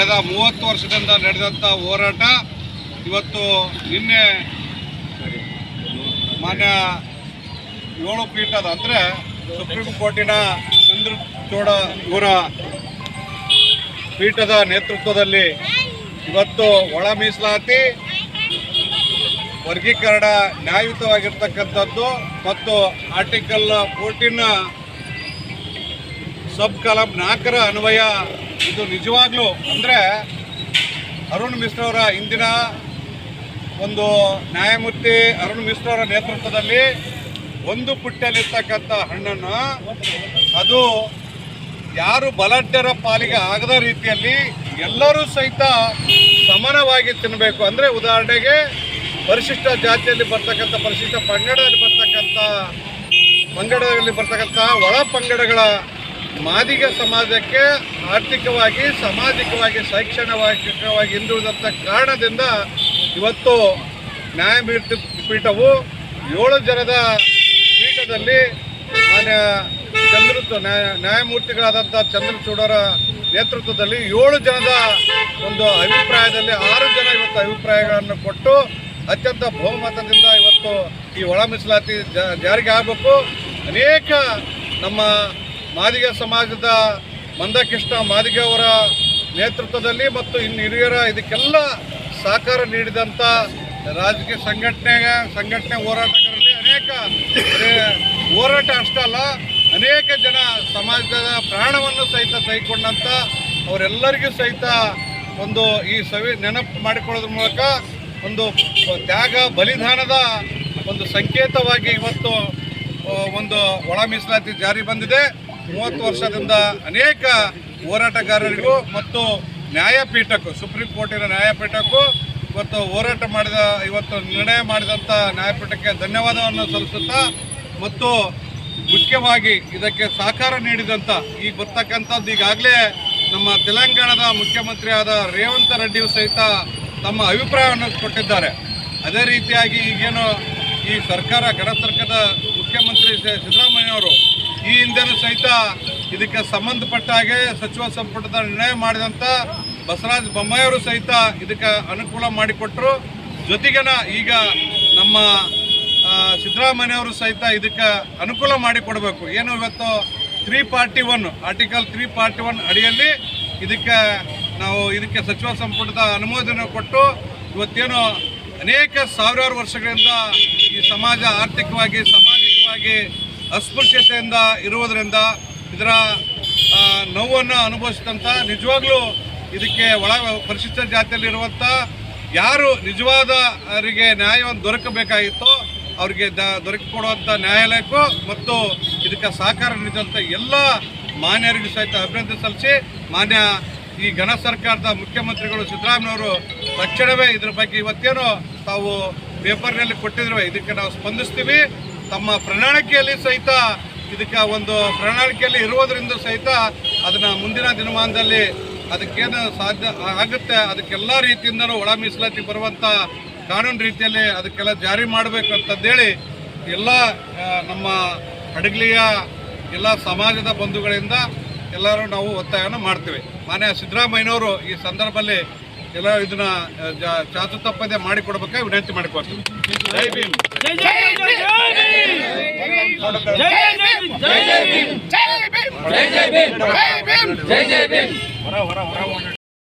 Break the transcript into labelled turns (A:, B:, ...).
A: ಕಳೆದ ಮೂವತ್ತು ವರ್ಷದಿಂದ ನಡೆದಂಥ ಹೋರಾಟ ಇವತ್ತು ನಿನ್ನೆ ಮಾನ್ಯ ಏಳು ಪೀಠದ ಅಂದರೆ ಸುಪ್ರೀಂ ಕೋರ್ಟಿನ ಚಂದ್ರಚೂಡ ಇವರ ಪೀಠದ ನೇತೃತ್ವದಲ್ಲಿ ಇವತ್ತು ಒಳ ಮೀಸಲಾತಿ, ವರ್ಗೀಕರಣ ನ್ಯಾಯಯುತವಾಗಿರ್ತಕ್ಕಂಥದ್ದು ಮತ್ತು ಆರ್ಟಿಕಲ್ ಫೋರ್ಟೀನ್ ಸಬ್ ಕಲಂ ನಾಲ್ಕರ ಅನ್ವಯ ಇದು ನಿಜವಾಗ್ಲೂ ಅಂದರೆ ಅರುಣ್ ಮಿಶ್ರ ಅವರ ಇಂದಿನ ಒಂದು ನ್ಯಾಯಮೂರ್ತಿ ಅರುಣ್ ಮಿಶ್ರ ಅವರ ನೇತೃತ್ವದಲ್ಲಿ ಒಂದು ಪುಟ್ಟಲ್ಲಿರ್ತಕ್ಕಂಥ ಹಣ್ಣನ್ನು ಅದು ಯಾರು ಬಲಾಢ್ಯರ ಪಾಲಿಗೆ ಆಗದ ರೀತಿಯಲ್ಲಿ ಎಲ್ಲರೂ ಸಹಿತ ಸಮಾನವಾಗಿ ತಿನ್ನಬೇಕು ಅಂದರೆ ಉದಾಹರಣೆಗೆ ಪರಿಶಿಷ್ಟ ಜಾತಿಯಲ್ಲಿ ಬರ್ತಕ್ಕಂಥ, ಪರಿಶಿಷ್ಟ ಪಂಗಡದಲ್ಲಿ ಬರ್ತಕ್ಕಂಥ ಪಂಗಡದಲ್ಲಿ ಬರ್ತಕ್ಕಂಥ ಒಳ ಪಂಗಡಗಳ ಮಾದಿಗ ಸಮಾಜಕ್ಕೆ ಆರ್ಥಿಕವಾಗಿ, ಸಾಮಾಜಿಕವಾಗಿ, ಶೈಕ್ಷಣಿಕವಾಗಿ ಹಿಂದುಳಿದಂಥ ಕಾರಣದಿಂದ ಇವತ್ತು ನ್ಯಾಯಮೂರ್ತಿ ಪೀಠವು ಏಳು ಜನದ ಪೀಠದಲ್ಲಿ ಮಾನ್ಯ ಚಂದ್ರ ನ್ಯಾಯ- ನ್ಯಾಯಮೂರ್ತಿಗಳಾದಂಥ ಚಂದ್ರಚೂಡರ ನೇತೃತ್ವದಲ್ಲಿ ಏಳು ಜನದ ಒಂದು ಅಭಿಪ್ರಾಯದಲ್ಲಿ ಆರು ಜನ ಇವತ್ತು ಅಭಿಪ್ರಾಯಗಳನ್ನು ಕೊಟ್ಟು ಅತ್ಯಂತ ಬಹುಮತದಿಂದ ಇವತ್ತು ಈ ಒಳ ಮೀಸಲಾತಿ ಜಾರಿಗೆ ಆಗಬೇಕು. ಅನೇಕ ನಮ್ಮ ಮಾದಿಗ ಸಮಾಜದ ಮಂದಕೃಷ್ಣ ಮಾದಿಗ ಅವರ ನೇತೃತ್ವದಲ್ಲಿ ಮತ್ತು ಇನ್ನು ಹಿರಿಯರ ಇದಕ್ಕೆಲ್ಲ ಸಹಕಾರ ನೀಡಿದಂಥ ರಾಜಕೀಯ ಸಂಘಟನೆ ಸಂಘಟನೆ ಹೋರಾಟಗಾರರಲ್ಲಿ ಅನೇಕ ಹೋರಾಟ ಅಷ್ಟಲ್ಲ ಅನೇಕ ಜನ ಸಮಾಜದ ಪ್ರಾಣವನ್ನು ಸಹಿತ ಸಹಿಕೊಂಡಂಥ ಅವರೆಲ್ಲರಿಗೂ ಸಹಿತ ಒಂದು ಈ ಸವಿ, ನೆನಪು ಮಾಡಿಕೊಳ್ಳೋದ್ರ ಮೂಲಕ ಒಂದು ತ್ಯಾಗ, ಬಲಿದಾನದ ಒಂದು ಸಂಕೇತವಾಗಿ ಇವತ್ತು ಒಂದು ಒಳ ಮೀಸಲಾತಿ ಜಾರಿ ಬಂದಿದೆ. ಮೂವತ್ತು ವರ್ಷದಿಂದ ಅನೇಕ ಹೋರಾಟಗಾರರಿಗೂ ಮತ್ತು ನ್ಯಾಯಪೀಠಕ್ಕೂ, ಸುಪ್ರೀಂ ಕೋರ್ಟಿನ ನ್ಯಾಯಪೀಠಕ್ಕೂ ಇವತ್ತು ಹೋರಾಟ ಮಾಡಿದ, ಇವತ್ತು ನಿರ್ಣಯ ಮಾಡಿದಂಥ ನ್ಯಾಯಪೀಠಕ್ಕೆ ಧನ್ಯವಾದವನ್ನು ಸಲ್ಲಿಸುತ್ತಾ ಮತ್ತು ಮುಖ್ಯವಾಗಿ ಇದಕ್ಕೆ ಸಹಕಾರ ನೀಡಿದಂಥ ಈಗ ಬರ್ತಕ್ಕಂಥದ್ದು ಈಗಾಗಲೇ ನಮ್ಮ ತೆಲಂಗಾಣದ ಮುಖ್ಯಮಂತ್ರಿಯಾದ ರೇವಂತ್ ರೆಡ್ಡಿಯು ಸಹಿತ ತಮ್ಮ ಅಭಿಪ್ರಾಯವನ್ನು ಕೊಟ್ಟಿದ್ದಾರೆ. ಅದೇ ರೀತಿಯಾಗಿ ಈಗೇನು ಈ ಸರ್ಕಾರ ಗಣ ಸರ್ಕಾರದ ಮುಖ್ಯಮಂತ್ರಿ ಸಿದ್ದರಾಮಯ್ಯ ಅವರು ಈ ಹಿಂದೆನೂ ಸಹಿತ ಇದಕ್ಕೆ ಸಂಬಂಧಪಟ್ಟ ಹಾಗೆ ಸಚಿವ ಸಂಪುಟದ ನಿರ್ಣಯ ಮಾಡಿದಂಥ ಬಸವರಾಜ ಬೊಮ್ಮಾಯಿಯವರು ಸಹಿತ ಇದಕ್ಕೆ ಅನುಕೂಲ ಮಾಡಿಕೊಟ್ಟರು. ಜೊತೆಗೇನ ಈಗ ನಮ್ಮ ಸಿದ್ದರಾಮಯ್ಯವರು ಸಹಿತ ಇದಕ್ಕೆ ಅನುಕೂಲ ಮಾಡಿಕೊಡಬೇಕು. ಏನು ಇವತ್ತು three party one article three party one ಅಡಿಯಲ್ಲಿ ಇದಕ್ಕೆ ನಾವು ಇದಕ್ಕೆ ಸಚಿವ ಸಂಪುಟದ ಅನುಮೋದನೆ ಕೊಟ್ಟು ಇವತ್ತೇನು ಅನೇಕ ಸಾವಿರಾರು ವರ್ಷಗಳಿಂದ ಈ ಸಮಾಜ ಆರ್ಥಿಕವಾಗಿ, ಸಾಮಾಜಿಕವಾಗಿ ಅಸ್ಪೃಶ್ಯತೆಯಿಂದ ಇರುವುದರಿಂದ ಇದರ ನೋವನ್ನು ಅನುಭವಿಸಿದಂಥ ನಿಜವಾಗ್ಲೂ ಇದಕ್ಕೆ ಒಳ ಪರಿಶಿಷ್ಟ ಜಾತಿಯಲ್ಲಿರುವಂಥ ಯಾರು ನಿಜವಾದ ಅವರಿಗೆ ನ್ಯಾಯವನ್ನು ದೊರಕಬೇಕಾಗಿತ್ತೋ ಅವರಿಗೆ ದ ದೊರಕಿಕೊಡುವಂಥ ನ್ಯಾಯಾಲಯಕ್ಕೂ ಮತ್ತು ಇದಕ್ಕೆ ಸಹಕಾರ ನೀಡಿದಂಥ ಎಲ್ಲ ಮಾನ್ಯರಿಗೂ ಸಹಿತ ಅಭಿನಂದನೆ ಸಲ್ಲಿಸಿ, ಮಾನ್ಯ ಈ ಘನ ಸರ್ಕಾರದ ಮುಖ್ಯಮಂತ್ರಿಗಳು ಸಿದ್ದರಾಮಯ್ಯವರು ತಕ್ಷಣವೇ ಇದ್ರ ಬಗ್ಗೆ ಇವತ್ತೇನು ತಾವು ಪೇಪರ್ನಲ್ಲಿ ಕೊಟ್ಟಿದ್ರು, ಇದಕ್ಕೆ ನಾವು ಸ್ಪಂದಿಸ್ತೀವಿ. ತಮ್ಮ ಪ್ರಣಾಳಿಕೆಯಲ್ಲಿ ಸಹಿತ ಇದಕ್ಕೆ ಒಂದು ಪ್ರಣಾಳಿಕೆಯಲ್ಲಿ ಇರುವುದರಿಂದ ಸಹಿತ ಅದನ್ನು ಮುಂದಿನ ದಿನಮಾನದಲ್ಲಿ ಅದಕ್ಕೇನು ಸಾಧ್ಯ ಆಗುತ್ತೆ, ಅದಕ್ಕೆಲ್ಲ ರೀತಿಯಿಂದಲೂ ಒಳ ಮೀಸಲಾತಿ ಬರುವಂಥ ಕಾನೂನು ರೀತಿಯಲ್ಲಿ ಅದಕ್ಕೆಲ್ಲ ಜಾರಿ ಮಾಡಬೇಕು ಅಂತಂದೇಳಿ ಎಲ್ಲ ನಮ್ಮ ಹಡಗಲಿಯ ಎಲ್ಲ ಸಮಾಜದ ಬಂಧುಗಳಿಂದ ಎಲ್ಲರೂ ನಾವು ಒತ್ತಾಯವನ್ನು ಮಾಡ್ತೀವಿ. ಮಾನ್ಯ ಸಿದ್ದರಾಮಯ್ಯನವರು ಈ ಸಂದರ್ಭದಲ್ಲಿ ಎಲ್ಲ ಇದನ್ನ ಚಾಚು ತಪ್ಪದೆ ಮಾಡಿಕೊಡ್ಬೇಕಾಗಿ ವಿನಂತಿ ಮಾಡಿಕೊಡ್ತೀವಿ ಜೈ
B: ಜೈ ಜೈ ಜೈ ಜೈ ಜೈ ಜೈ ಜೈ ಭೀಮ್ ಜೈ ಜೈ ಭೀಮ್ ಜೈ ಜೈ ಭೀಮ್ ಜೈ ಜೈ ಭೀಮ್